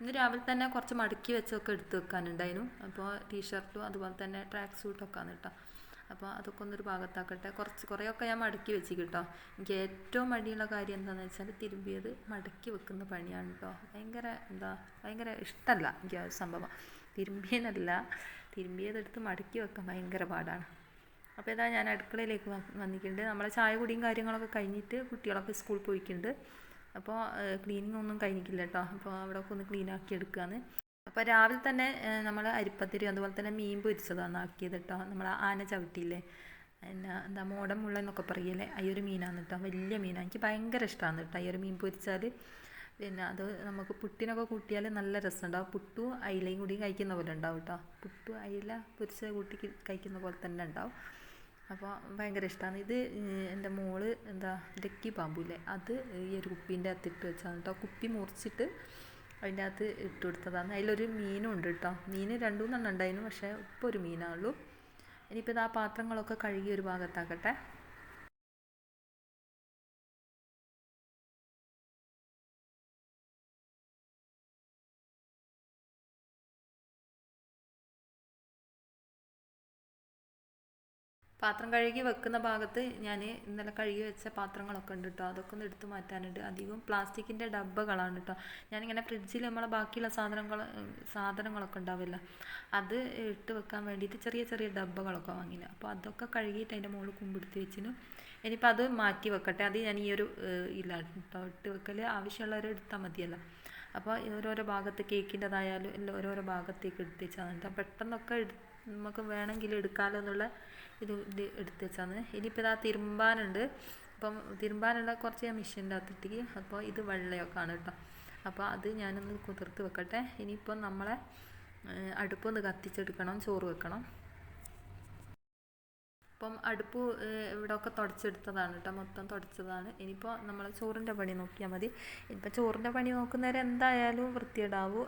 ഇന്ന് രാവിലെ തന്നെ കുറച്ച് മടക്കി വെച്ചൊക്കെ എടുത്ത് വെക്കാനുണ്ടായിരുന്നു. അപ്പോൾ ടീഷർട്ടും അതുപോലെ തന്നെ ട്രാക്ക് സൂട്ടൊക്കെ ആണ് അപ്പോൾ അതൊക്കെ ഒന്നൊരു ഭാഗത്താക്കട്ടെ. കുറച്ച് കുറേയൊക്കെ ഞാൻ മടക്കി വെച്ച് കേട്ടോ എനിക്ക് ഏറ്റവും മടിയുള്ള കാര്യം എന്താണെന്ന് വെച്ചാൽ തിരുമ്പിയത് മടക്കി വെക്കുന്ന പണിയാണ് കേട്ടോ ഭയങ്കര എന്താ ഭയങ്കര ഇഷ്ടമല്ല എനിക്ക് ആ സംഭവം. തിരുമ്പിയെന്നല്ല തിരുമ്പിയതെടുത്ത് മടക്കി വെക്കാൻ ഭയങ്കര പാടാണ്. അപ്പോൾ ഇതാ ഞാൻ അടുക്കളയിലേക്ക് വന്നിട്ടുണ്ട് നമ്മളെ ചായ കുടിയും കാര്യങ്ങളൊക്കെ കഴിഞ്ഞിട്ട് കുട്ടികളൊക്കെ സ്കൂളിൽ പോയിട്ടുണ്ട് അപ്പോൾ ക്ലീനിങ് ഒന്നും കഴിഞ്ഞിട്ടില്ല കേട്ടോ അപ്പോൾ അവിടെ ഒക്കെ ഒന്ന് ക്ലീൻ ആക്കി എടുക്കുകയാണ് അപ്പോൾ രാവിലെ തന്നെ നമ്മൾ അരിപ്പത്തിരി അതുപോലെ തന്നെ മീൻ പൊരിച്ചതാണ് ആക്കിയത് കേട്ടോ നമ്മൾ ആന ചവിട്ടിയില്ലേ? എന്നാ എന്താ മോടം മുള്ള എന്നൊക്കെ പറയല്ലേ? ഒരു മീനാണ് കേട്ടോ വലിയ മീനാണ് എനിക്ക് ഭയങ്കര ഇഷ്ടമാണ് കേട്ടോ ഒരു മീൻ പൊരിച്ചാൽ പിന്നെ അത് നമുക്ക് പുട്ടിനൊക്കെ കൂട്ടിയാൽ നല്ല രസമുണ്ടാവും പുട്ടു അയിലയും കൂടി കഴിക്കുന്ന പോലെ ഉണ്ടാവും കേട്ടോ പുട്ടു അയില പൊരിച്ച കൂട്ടി കഴിക്കുന്ന പോലെ തന്നെ ഉണ്ടാവും. അപ്പോൾ ഭയങ്കര ഇഷ്ടമാണ് ഇത് എന്റെ മോൾ എന്താ ലക്കി പാമ്പില്ലേ? അത് ഈ ഒരു കുപ്പീന്റെ അകത്ത് ഇട്ട് വെച്ചാണ് കേട്ടോ കുപ്പി മുറിച്ചിട്ട് അതിന്റെ അകത്ത് ഇട്ട് കൊടുത്തതാണ്. അതിലൊരു മീനും ഉണ്ട് കേട്ടോ മീൻ രണ്ടു മൂന്നെണ്ണം ഉണ്ടായിരുന്നു. പക്ഷേ ഇപ്പോൾ ഒരു മീനാണുള്ളൂ ഇനിയിപ്പോൾ ഇത് ആ പാത്രങ്ങളൊക്കെ കഴുകി ഒരു ഭാഗത്താക്കട്ടെ. പാത്രം കഴുകി വെക്കുന്ന ഭാഗത്ത് ഞാൻ ഇന്നലെ കഴുകി വെച്ച പാത്രങ്ങളൊക്കെ ഉണ്ട് കേട്ടോ അതൊക്കെ ഒന്ന് എടുത്തു മാറ്റാനുണ്ട്. അധികം പ്ലാസ്റ്റിക്കിന്റെ ഡബ്ബകളാണ് കേട്ടോ ഞാനിങ്ങനെ ഫ്രിഡ്ജിൽ നമ്മളെ ബാക്കിയുള്ള സാധനങ്ങൾ സാധനങ്ങളൊക്കെ ഉണ്ടാവില്ല അത് ഇട്ട് വെക്കാൻ വേണ്ടിയിട്ട് ചെറിയ ചെറിയ ഡബ്ബകളൊക്കെ വാങ്ങിന്. അപ്പോൾ അതൊക്കെ കഴുകിയിട്ട് അതിന്റെ മുകളിൽ കുമ്പിടുത്തി വെച്ചിന്. ഇനിയിപ്പോൾ അത് മാറ്റി വെക്കട്ടെ. അത് ഞാൻ ഈ ഒരു ഇല്ല കേട്ടോ ഇട്ട് വെക്കൽ ആവശ്യമുള്ളവരെ എടുത്താൽ മതിയല്ലോ. അപ്പോൾ ഓരോരോ ഭാഗത്ത് കേക്കിന്റെതായാലും എല്ലാം ഓരോരോ ഭാഗത്തേക്ക് എടുത്ത് വെച്ചാൽ പെട്ടെന്നൊക്കെ പെട്ടെന്നൊക്കെ നമുക്ക് വേണമെങ്കിൽ എടുക്കാമല്ലോ എന്നുള്ള ഇത് ഇത് എടുത്ത് വെച്ചാണ് ഇനിയിപ്പോൾ ഇതാ തിരുമ്പാനുണ്ട്. അപ്പം തിരുമ്പാനുള്ള കുറച്ച് ഞാൻ മെഷീന്റെ അകത്തിട്ടേക്ക് അപ്പോൾ ഇത് വെള്ളയൊക്കെ ആണ് കേട്ടോ. അപ്പോൾ അത് ഞാനൊന്ന് കുതിർത്ത് വെക്കട്ടെ. ഇനിയിപ്പോൾ നമ്മളെ അടുപ്പൊന്ന് കത്തിച്ചെടുക്കണം ചോറ് വെക്കണം. അപ്പം അടുപ്പ് ഇവിടെയൊക്കെ തുടച്ചെടുത്തതാണ് കേട്ടോ. മൊത്തം തുടച്ചതാണ്. ഇനിയിപ്പോൾ നമ്മൾ ചോറിന്റെ പണി നോക്കിയാൽ മതി. ഇനിയിപ്പോൾ ചോറിന്റെ പണി നോക്കുന്നേരം എന്തായാലും വൃത്തിയിടാവും.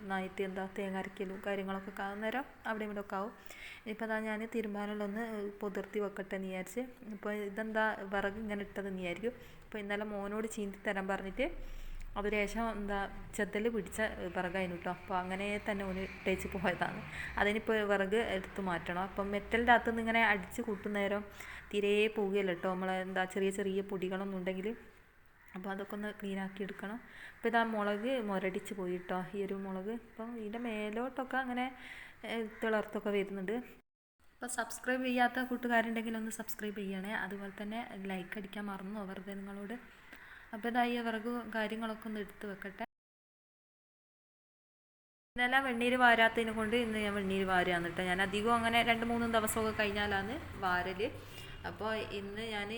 നന്നായിട്ട് എന്താ തേങ്ങ അരക്കലും കാര്യങ്ങളൊക്കെ ആകുന്നേരം അവിടെ ഇവിടെ ഒക്കെ ആവും. ഇനിയിപ്പോൾ അതാ ഞാൻ തീരുമാനമുള്ളൊന്ന് പൊതിർത്തി വെക്കട്ടെ എന്ന് വിചാരിച്ച്. ഇപ്പോൾ ഇതെന്താ വിറക് ഇങ്ങനെ ഇട്ടതെന്ന് വിചാരിക്കും. അപ്പോൾ ഇന്നലെ മോനോട് ചീന്തി തരാൻ പറഞ്ഞിട്ട് അത് ശേഷം എന്താ ചെതൽ പിടിച്ച വിറകായിരുന്നു കേട്ടോ അപ്പോൾ അങ്ങനെ തന്നെ ഒന്ന് ഇട്ടേച്ച് പോയതാണ്. അതിനിപ്പോൾ വിറക് എടുത്ത് മാറ്റണം. അപ്പം മെറ്റലിന്റെ അകത്ത് നിന്ന് ഇങ്ങനെ അടിച്ച് കൂട്ടുന്നേരം തീരെ പോവുകയല്ല കേട്ടോ നമ്മളെ എന്താ ചെറിയ ചെറിയ പൊടികളൊന്നും ഉണ്ടെങ്കിൽ അപ്പോൾ അതൊക്കെ ഒന്ന് ക്ലീൻ ആക്കി എടുക്കണം. അപ്പോൾ ഇതാ മുളക് മുരടിച്ച് പോയി കേട്ടോ ഈ ഒരു മുളക്. ഇപ്പം ഇതിന്റെ മേലോട്ടൊക്കെ അങ്ങനെ തിളർത്തൊക്കെ വരുന്നുണ്ട്. അപ്പോൾ സബ്സ്ക്രൈബ് ചെയ്യാത്ത കൂട്ടുകാരുണ്ടെങ്കിൽ ഒന്ന് സബ്സ്ക്രൈബ് ചെയ്യണേ. അതുപോലെ തന്നെ ലൈക്ക് അടിക്കാൻ മറന്നു വെറുതെ നിങ്ങളോട്. അപ്പോൾ ഇതായി കാര്യങ്ങളൊക്കെ ഒന്ന് എടുത്ത് വെക്കട്ടെ. ഇന്നലെ വെണ്ണീര് വാരാത്തതിനെ കൊണ്ട് ഇന്ന് ഞാൻ വെണ്ണീര് വാരാന്ന് കേട്ടോ ഞാൻ അധികം അങ്ങനെ രണ്ട് മൂന്ന് ദിവസമൊക്കെ കഴിഞ്ഞാലാണ് വാരൽ അപ്പോൾ ഇന്ന് ഞാൻ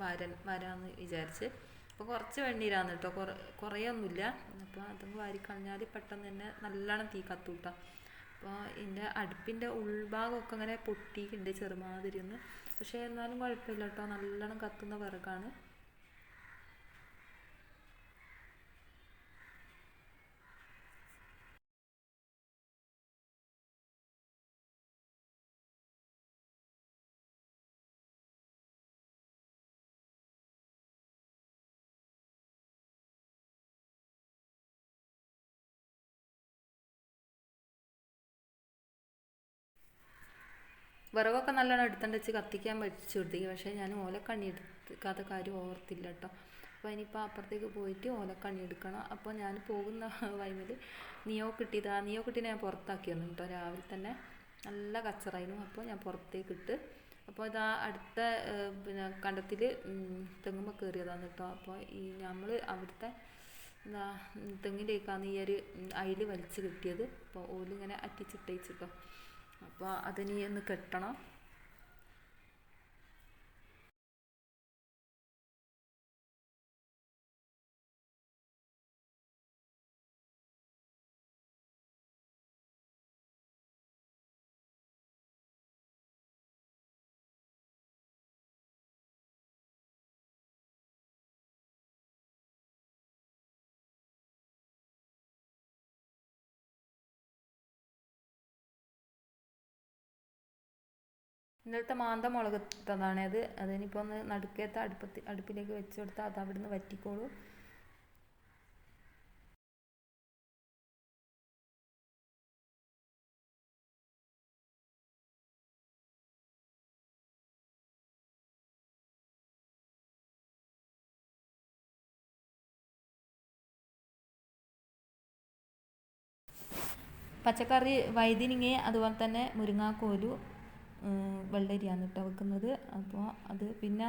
വാരൻ വരാമെന്ന് വിചാരിച്ച്. അപ്പോൾ കുറച്ച് വെണ്ണീരാണ് കേട്ടോ കുറേ കുറേയൊന്നുമില്ല. അപ്പോൾ അതങ്ങ് വാരിക്കളഞ്ഞാൽ പെട്ടെന്ന് തന്നെ നല്ലോണം തീ കത്തൂട്ടാം. അപ്പോൾ എന്റെ അടുപ്പിന്റെ ഉൾഭാഗമൊക്കെ അങ്ങനെ പൊട്ടിയിട്ടുണ്ട് ചെറുമാതിരി ഒന്ന് പക്ഷേ എന്നാലും കുഴപ്പമില്ല കേട്ടോ നല്ലോണം കത്തുന്ന വിറകാണ്. വിറകൊക്കെ നല്ലോണം എടുത്തുണ്ട് വെച്ച് കത്തിക്കാൻ വെച്ച് കൊടുത്തേക്ക്. പക്ഷേ ഞാൻ ഓലക്കണ്ണി എടുക്കാത്ത കാര്യം ഓർത്തില്ല കേട്ടോ. അപ്പോൾ ഇനിയിപ്പോൾ അപ്പുറത്തേക്ക് പോയിട്ട് ഓലക്കണ്ണി എടുക്കണം. അപ്പോൾ ഞാൻ പോകുന്ന വൈമിൽ നിയോ കിട്ടിയതാ നിയോ കിട്ടിനെ ഞാൻ പുറത്താക്കി വന്നു കേട്ടോ. രാവിലെ തന്നെ നല്ല കച്ചറായിരുന്നു. അപ്പോൾ ഞാൻ പുറത്തേക്ക് ഇട്ട് അപ്പോൾ ഇതാ അടുത്ത പിന്നെ കണ്ടത്തിൽ തെങ്ങുമ്പോൾ കയറിയതാണ് കേട്ടോ. അപ്പോൾ ഈ നമ്മൾ അവിടുത്തെ എന്താ തെങ്ങിലേക്കാണ് ഈ ഒരു അയിൽ വലിച്ച് കിട്ടിയത്. അപ്പോൾ ഓലിങ്ങനെ അറ്റിച്ചിട്ടേച്ചിട്ടോ അപ്പോൾ അതിനി ഒന്ന് കെട്ടണം. ഇന്നലത്തെ മാന്ത മുളക് ഇട്ടതാണ് അത് അതിനിപ്പോൾ ഒന്ന് നടുക്കേത്ത അടുപ്പത്തി അടുപ്പിലേക്ക് വെച്ച് കൊടുത്താൽ അത് അവിടുന്ന് വറ്റിക്കോളൂ. പച്ചക്കറി വൈദ്യനിങ്ങ അതുപോലെ തന്നെ മുരിങ്ങാക്കോലു വെള്ളരിയാണ് കേട്ടോ വെക്കുന്നത്. അപ്പോൾ അത് പിന്നെ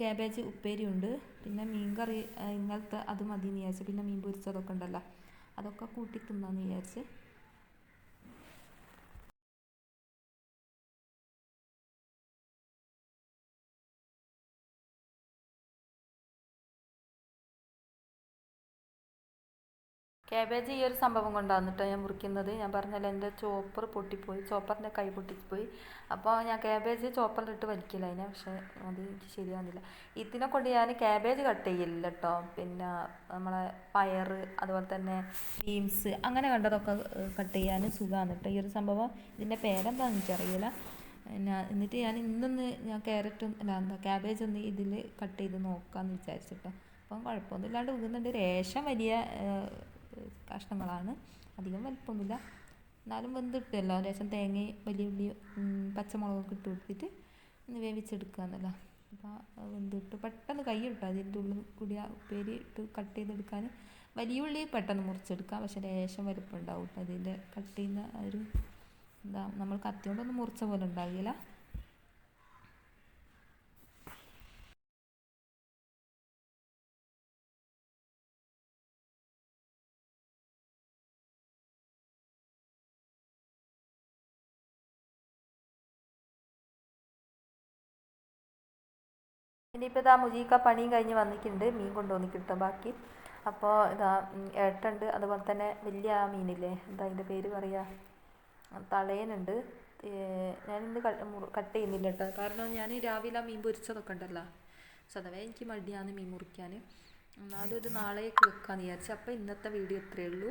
കാബേജ് ഉപ്പേരി ഉണ്ട് പിന്നെ മീൻ കറി ഇങ്ങനത്തെ അത് മതി എന്ന് വിചാരിച്ചു. പിന്നെ മീൻ പൊരിച്ചതൊക്കെ ഉണ്ടല്ലോ. അതൊക്കെ കൂട്ടി തിന്നാന്ന് വിചാരിച്ച്. കാബേജ് ഈ ഒരു സംഭവം കൊണ്ടാണ് കേട്ടോ ഞാൻ മുറിക്കുന്നത്. ഞാൻ പറഞ്ഞല്ലോ എന്റെ ചോപ്പർ പൊട്ടിപ്പോയി. ചോപ്പറിന്റെ കൈ പൊട്ടിപ്പോയി. അപ്പോൾ ഞാൻ കാബേജ് ചോപ്പറിലിട്ട് വലിക്കില്ല അതിനെ. പക്ഷേ അത് എനിക്ക് ശരിയാവുന്നില്ല. ഇതിനെ കൊണ്ട് ഞാൻ കാബേജ് കട്ട് ചെയ്യില്ല കേട്ടോ പിന്നെ നമ്മളെ പയർ അതുപോലെ തന്നെ ബീൻസ് അങ്ങനെ കണ്ടതൊക്കെ കട്ട് ചെയ്യാൻ സുഖമാണ് കേട്ടോ ഈ ഒരു സംഭവം ഇതിന്റെ പേരെന്താണെന്ന് എനിക്കറിയില്ല. ഞാൻ എന്നിട്ട് ഞാൻ ഇന്നൊന്ന് ഞാൻ കാരറ്റും അല്ല എന്താ ക്യാബേജ് ഒന്ന് ഇതിൽ കട്ട് ചെയ്ത് നോക്കാമെന്ന് വിചാരിച്ചിട്ടോ. അപ്പം കുഴപ്പമൊന്നുമില്ലാണ്ട് ഉകുന്നുണ്ട് രേഷം വലിയ കഷ്ണങ്ങളാണ്. അധികം വലിപ്പമൊന്നുമില്ല. എന്നാലും വെന്തിട്ടല്ലോ ലേശം തേങ്ങയും വലിയ ഉള്ളി പച്ചമുളകൊക്കെ ഇട്ട് കൊടുത്തിട്ട് ഒന്ന് വേവിച്ചെടുക്കുക എന്നല്ല. അപ്പോൾ വെന്തിട്ട് പെട്ടെന്ന് കൈ ഇട്ടോ അതിന്റെ ഉള്ളിൽ കൂടി ആ ഉപ്പേരി ഇട്ട് കട്ട് ചെയ്തെടുക്കാൻ. വലിയ ഉള്ളി പെട്ടെന്ന് മുറിച്ചെടുക്കാം. പക്ഷേ ലേശം വലിപ്പം ഉണ്ടാവും അതിന്റെ കട്ട് ചെയ്യുന്ന ഒരു എന്താ നമ്മൾ കത്തി കൊണ്ടൊന്നും മുറിച്ച പോലെ ഉണ്ടാകില്ല ഇനിയിപ്പോൾ ഇതാ മുജീക്ക പണിയും കഴിഞ്ഞ് വന്നിട്ടുണ്ട്. മീൻ കൊണ്ടുവന്നിട്ട് ബാക്കി. അപ്പോൾ ഇതാ ഏട്ടുണ്ട് അതുപോലെ തന്നെ വലിയ ആ മീനില്ലേ? എന്താ അതിന്റെ പേര് പറയുക തളയനുണ്ട്. ഞാനിന്ന് കട്ട് ചെയ്യുന്നില്ല കേട്ടോ കാരണം ഞാൻ രാവിലെ മീൻ പൊരിച്ചതൊക്കെ ഉണ്ടല്ലോ. സ്വതവേ എനിക്ക് മടിയാണ് മീൻ മുറിക്കാൻ. എന്നാലും ഇത് നാളേക്ക് വെക്കാമെന്ന് വിചാരിച്ചു. അപ്പോൾ ഇന്നത്തെ വീഡിയോ ഇത്രയേ ഉള്ളൂ.